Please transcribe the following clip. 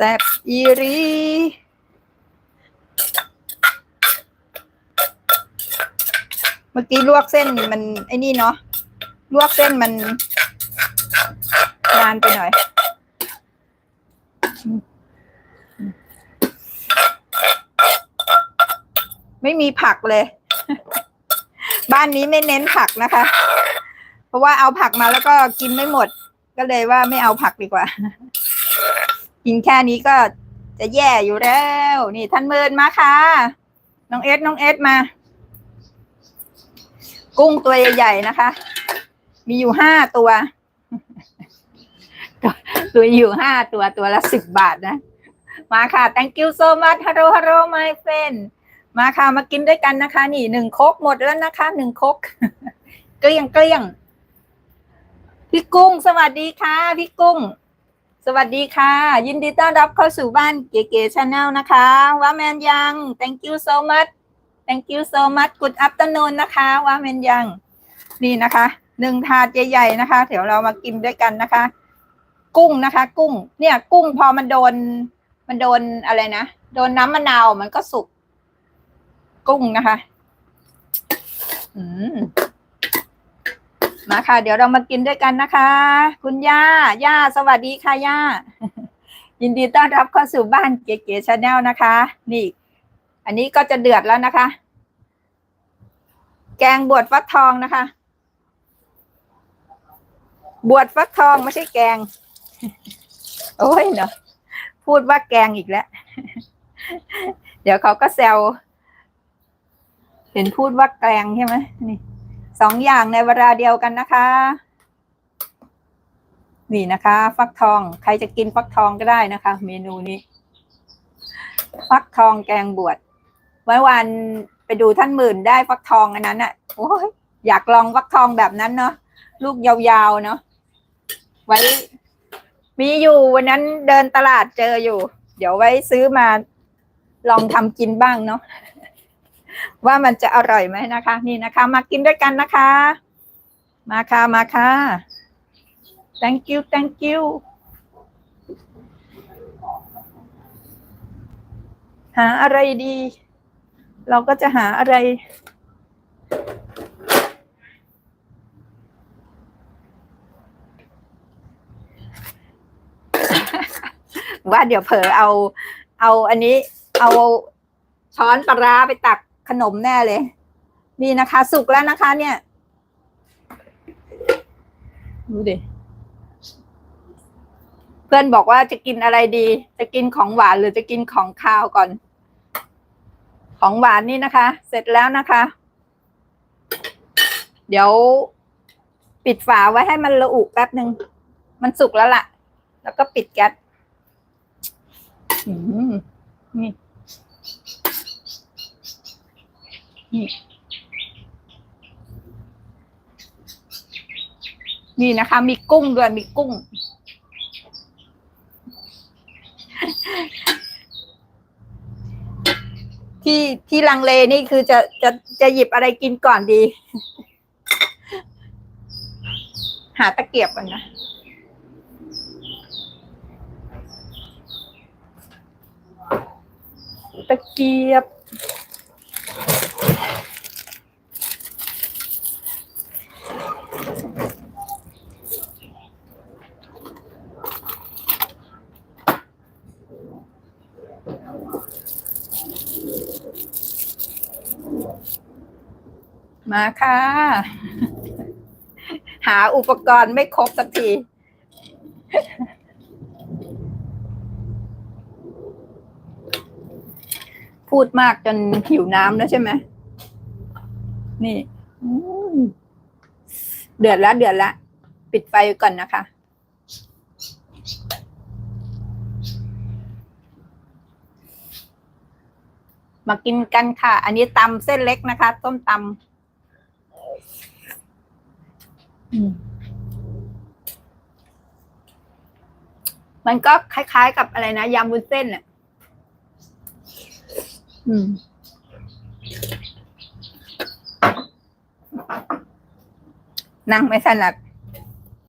แซบอีรีเมื่อกี้ลวกเส้นมันไอ้นี่เนาะลวกเส้นมันนานไปหน่อยไม่มีผักเลย บ้านนี้ไม่เน้นผักนะคะ เพราะว่าเอาผักมาแล้วก็กินไม่หมด ก็เลยว่าไม่เอาผักดีกว่า กินแค่นี้ก็จะแย่อยู่แล้ว นี่ท่านเมินมาค่ะ น้องเอสน้องเอสมา กุ้งตัวใหญ่ๆนะคะ มีอยู่ห้าตัว ตัวอยู่ห้าตัวตัวละสิบบาทนะ มาค่ะ thank you so much hello hello my friend มาค่ะ มากินด้วยกันนะคะ นี่หนึ่งคกหมดแล้วนะคะหนึ่งคกเกลี้ยงเกลี้ยงพี่กุ้งสวัสดีค่ะ พี่กุ้ง สวัสดีค่ะ ยินดีต้อนรับเข้าสู่บ้านเก๋ๆชาแนลนะคะว่าแมนยัง thank you so much thank you so much good afternoon นะคะว่าแมนยัง นี่นะคะหนึ่งถาดใหญ่ๆนะคะ เดี๋ยวเรามากินด้วยกันนะคะ กุ้งนะคะ กุ้ง เนี่ย กุ้งพอมันโดน มันโดนอะไรนะ โดนน้ำมะนาวมันก็สุก กุ้งนะคะ อืม มาค่ะ เดี๋ยวเรามากินด้วยกันนะคะ คุณย่า ย่า สวัสดีค่ะย่า ยินดีต้อนรับเข้าสู่บ้านเก๋ๆชาแนลนะคะ นี่ อันนี้ก็จะเดือดแล้วนะคะ แกงบวชฟักทองนะคะ บวชฟักทองไม่ใช่แกง โอ้ยเนาะพูดว่าแกงอีกแล้ว เดี๋ยวเขาก็แซวเห็นพูดว่าแกงใช่ไหมนี่ สองอย่างในเวลาเดียวกันนะคะนี่นะคะ ฟักทองใครจะกินฟักทองก็ได้นะคะ เมนูนี้ ฟักทองแกงบวชเมื่อวานไปดูท่านหมื่นได้ฟักทองอันนั้นอะ่ะโอ้ยอยากลองฟักทองแบบนั้นเนาะลูกยาวๆเนาะไว้ มีอยู่วันนั้นเดินตลาดเจออยู่ เดี๋ยวไว้ซื้อมาลองทำกินบ้างเนาะ ว่ามันจะอร่อยไหมนะคะ นี่นะคะ มากินด้วยกันนะคะ มาค่ะมาค่ะ thank you thank you หาอะไรดี เราก็จะหาอะไร ว่าเดี๋ยวเผลอเอา เอาอันนี้ เอาช้อนปลาไปตัก ขนมแน่เลย นี่นะคะ สุกแล้วนะคะ เนี่ยดูดิเพื่อนบอกว่าจะกินอะไรดี จะกินของหวานหรือจะกินของข้าวก่อน ของหวานนี่นะคะ เสร็จแล้วนะคะ เดี๋ยวปิดฝาไว้ให้มันระอุแป๊บหนึ่งมันสุกแล้วล่ะ แล้วก็ปิดแก๊สอืมนี่ นี่ นี่นะคะ มีกุ้งด้วยมีกุ้ง ที่ที่ลังเลนี่คือจะจะจะหยิบอะไรกินก่อนดี หาตะเกียบก่อนนะตะเกียบ มาค่ะ หาอุปกรณ์ไม่ครบสักที พูดมากจนหิวน้ำแล้วใช่ไหม นี่เดือดแล้วเดือดแล้วปิดไฟก่อนนะคะ มากินกันค่ะ อันนี้ตำเส้นเล็กนะคะ ต้มตำ มันก็คล้าย ๆ กับอะไรนะยำวุ้นเส้นอะ อืมนั่งไม่ถนัด